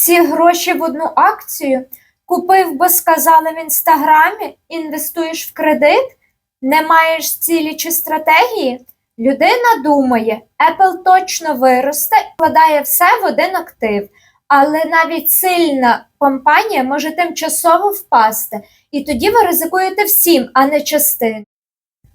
всі гроші в одну акцію, купив, бо сказали в інстаграмі, інвестуєш в кредит, не маєш цілі чи стратегії. Людина думає, Apple точно виросте, вкладає все в один актив, але навіть сильна компанія може тимчасово впасти, і тоді ви ризикуєте всім, а не частин.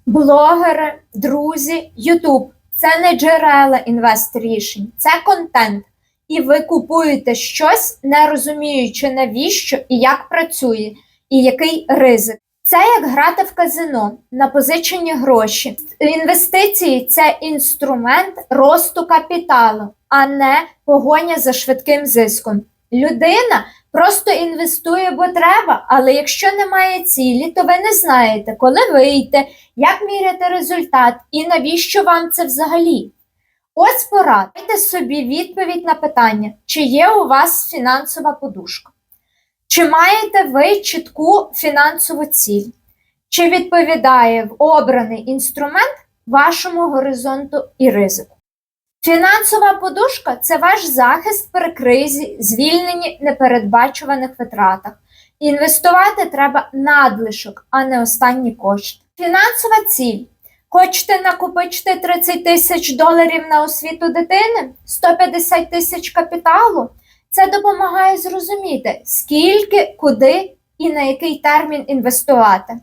Блогери, друзі, Ютуб це не джерела інвест рішень, це контент. І ви купуєте щось, не розуміючи навіщо і як працює, і який ризик. Це як грати в казино на позичені гроші. Інвестиції це інструмент росту капіталу, а не погоня за швидким зиском. Людина просто інвестує, бо треба, але якщо немає цілі, то ви не знаєте, коли вийти, як міряти результат і навіщо вам це взагалі. Ось порад. Дайте собі відповідь на питання, чи є у вас фінансова подушка. Чи маєте ви чітку фінансову ціль? Чи відповідає обраний інструмент вашому горизонту і ризику? Фінансова подушка це ваш захист при кризі, звільненні непередбачуваних витратах. Інвестувати треба надлишок, а не останні кошти. Фінансова ціль. Хочете накопичити 30 тисяч доларів на освіту дитини, 150 тисяч капіталу. Це допомагає зрозуміти, скільки, куди і на який термін інвестувати.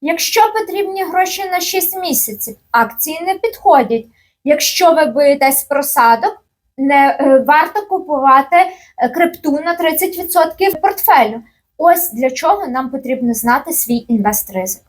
Якщо потрібні гроші на 6 місяців, акції не підходять. Якщо ви боїтесь просадок, не е, варто купувати е, крипту на 30% портфелю. Ось для чого нам потрібно знати свій інвест-ризик.